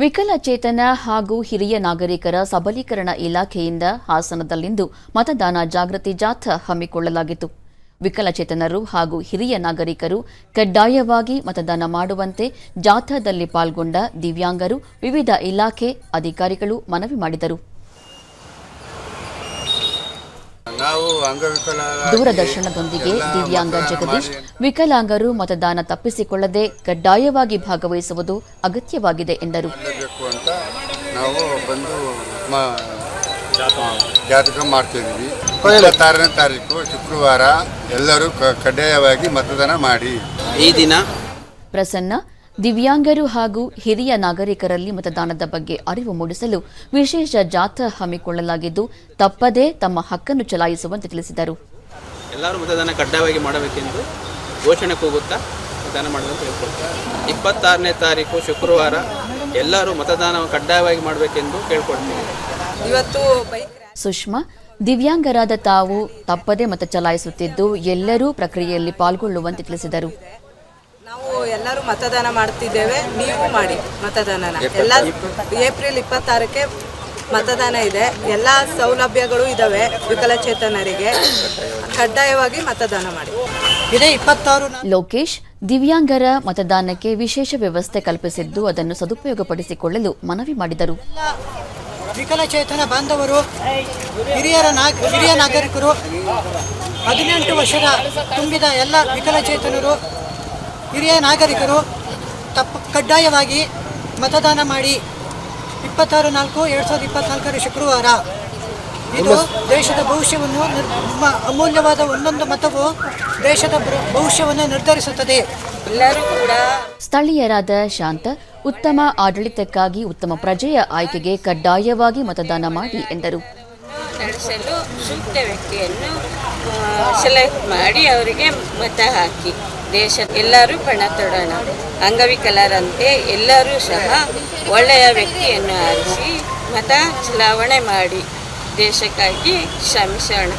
ವಿಕಲಚೇತನ ಹಾಗೂ ಹಿರಿಯ ನಾಗರಿಕರ ಸಬಲೀಕರಣ ಇಲಾಖೆಯಿಂದ ಹಾಸನದಲ್ಲಿಂದು ಮತದಾನ ಜಾಗೃತಿ ಜಾಥಾ ಹಮ್ಮಿಕೊಳ್ಳಲಾಗಿತ್ತು. ವಿಕಲಚೇತನರು ಹಾಗೂ ಹಿರಿಯ ನಾಗರಿಕರು ಕಡ್ಡಾಯವಾಗಿ ಮತದಾನ ಮಾಡುವಂತೆ ಜಾಥಾದಲ್ಲಿ ಪಾಲ್ಗೊಂಡ ದಿವ್ಯಾಂಗರು ವಿವಿಧ ಇಲಾಖೆ ಅಧಿಕಾರಿಗಳು ಮನವಿ ಮಾಡಿದರು ನಾವು ಅಂಗವಿಕಲ ದೂರದರ್ಶನದೊಂದಿಗೆ ದಿವ್ಯಾಂಗ ಜಗದೀಶ್ ವಿಕಲಾಂಗರು ಮತದಾನ ತಪ್ಪಿಸಿಕೊಳ್ಳದೆ ಕಡ್ಡಾಯವಾಗಿ ಭಾಗವಹಿಸುವುದು ಅಗತ್ಯವಾಗಿದೆ ಎಂದರು. ನಾವು ಬಂದು ಜಾತಕ ಮಾಡ್ತಿದ್ವಿ ಇಪ್ಪತ್ತಾರನೇ ತಾರೀಕು ಶುಕ್ರವಾರ ಎಲ್ಲರೂ ಕಡ್ಡಾಯವಾಗಿ ಮತದಾನ ಮಾಡಿ. ಈ ದಿನ ಪ್ರಸನ್ನ ದಿವ್ಯಾಂಗರು ಹಾಗೂ ಹಿರಿಯ ನಾಗರಿಕರಲ್ಲಿ ಮತದಾನದ ಬಗ್ಗೆ ಅರಿವು ಮೂಡಿಸಲು ವಿಶೇಷ ಜಾಥಾ ಹಮ್ಮಿಕೊಳ್ಳಲಾಗಿದ್ದು ತಪ್ಪದೇ ತಮ್ಮ ಹಕ್ಕನ್ನು ಚಲಾಯಿಸುವಂತೆ ತಿಳಿಸಿದರು. ಎಲ್ಲರೂ ಮತದಾನ ಕಡ್ಡಾಯವಾಗಿ ಮಾಡಬೇಕೆಂದು ಘೋಷಣೆ ಕೂಗುತ್ತಾ ಮತದಾನ ಮಾಡುವಂತ ಹೇಳ್ಕೊಳ್ತಾರೆ ಇಪ್ಪತ್ತಾರನೇ ತಾರೀಕು ಶುಕ್ರವಾರ ಎಲ್ಲರೂ ಮತದಾನ ಕಡ್ಡಾಯವಾಗಿ ಮಾಡಬೇಕೆಂದು ಕೇಳ್ಕೊಳ್ತೀವಿ. ಇವತ್ತು ಸುಷ್ಮಾ ದಿವ್ಯಾಂಗರಾದ ತಾವು ತಪ್ಪದೇ ಮತ ಚಲಾಯಿಸುತ್ತಿದ್ದು ಎಲ್ಲರೂ ಪ್ರಕ್ರಿಯೆಯಲ್ಲಿ ಪಾಲ್ಗೊಳ್ಳುವಂತೆ ತಿಳಿಸಿದರು. ನಾವು ಎಲ್ಲರೂ ಮತದಾನ ಮಾಡ್ತಿದ್ದೇವೆ. ನೀವು ಮಾಡಿ ಮತದಾನನ. ಎಲ್ಲ ಏಪ್ರಿಲ್ ಇಪ್ಪತ್ತಾರಕ್ಕೆ ಮತದಾನ ಇದೆ. ಎಲ್ಲ ಸೌಲಭ್ಯಗಳು ಇದಾವೆ ವಿಕಲಚೇತನರಿಗೆ. ಕಡ್ಡಾಯವಾಗಿ ಮತದಾನ ಮಾಡಿ. ಇದೇ ಇಪ್ಪತ್ತಾರು ಲೋಕೇಶ್ ದಿವ್ಯಾಂಗರ ಮತದಾನಕ್ಕೆ ವಿಶೇಷ ವ್ಯವಸ್ಥೆ ಕಲ್ಪಿಸಿದ್ದು ಅದನ್ನು ಸದುಪಯೋಗಪಡಿಸಿಕೊಳ್ಳಲು ಮನವಿ ಮಾಡಿದರು. ವಿಕಲಚೇತನ ಬಾಂಧವರು ಹಿರಿಯರ ನಾಗ ಹಿರಿಯ ನಾಗರಿಕರು ಹದಿನೆಂಟು ವರ್ಷದ ತುಂಬಿದ ಎಲ್ಲ ವಿಕಲಚೇತನರು ಹಿರಿಯ ನಾಗರಿಕರು ತಪ್ಪು ಕಡ್ಡಾಯವಾಗಿ ಮತದಾನ ಮಾಡಿ ಇಪ್ಪತ್ತಾರು ನಾಲ್ಕು ಎರಡು ಸಾವಿರದ ಇಪ್ಪತ್ನಾಲ್ಕರ ಶುಕ್ರವಾರ ಇದು ದೇಶದ ಭವಿಷ್ಯವನ್ನು ನಿಮ್ಮ ನಮ್ಮ ಅಮೂಲ್ಯವಾದ ಒಂದೊಂದು ಮತವು ದೇಶದ ಭ- ಭವಿಷ್ಯವನ್ನು ನಿರ್ಧರಿಸುತ್ತದೆ. ಎಲ್ಲರೂ ಕೂಡ ಸ್ಥಳೀಯರಾದ ಶಾಂತ ಉತ್ತಮ ಆಡಳಿತಕ್ಕಾಗಿ ಉತ್ತಮ ಪ್ರಜೆಯ ಆಯ್ಕೆಗೆ ಕಡ್ಡಾಯವಾಗಿ ಮತದಾನ ಮಾಡಿ ಎಂದರು. ನಡೆಸಲು ಸೂಕ್ತ ವ್ಯಕ್ತಿಯನ್ನು ಸೆಲೆಕ್ಟ್ ಮಾಡಿ ಅವರಿಗೆ ಮತ ಹಾಕಿ. ದೇಶ ಎಲ್ಲರೂ ಪಣ ತೊಡೋಣ. ಅಂಗವಿಕಲರಂತೆ ಎಲ್ಲರೂ ಸಹ ಒಳ್ಳೆಯ ವ್ಯಕ್ತಿಯನ್ನು ಆರಿಸಿ ಮತ ಚಲಾವಣೆ ಮಾಡಿ. ದೇಶಕ್ಕಾಗಿ ಶ್ರಮಿಸೋಣ.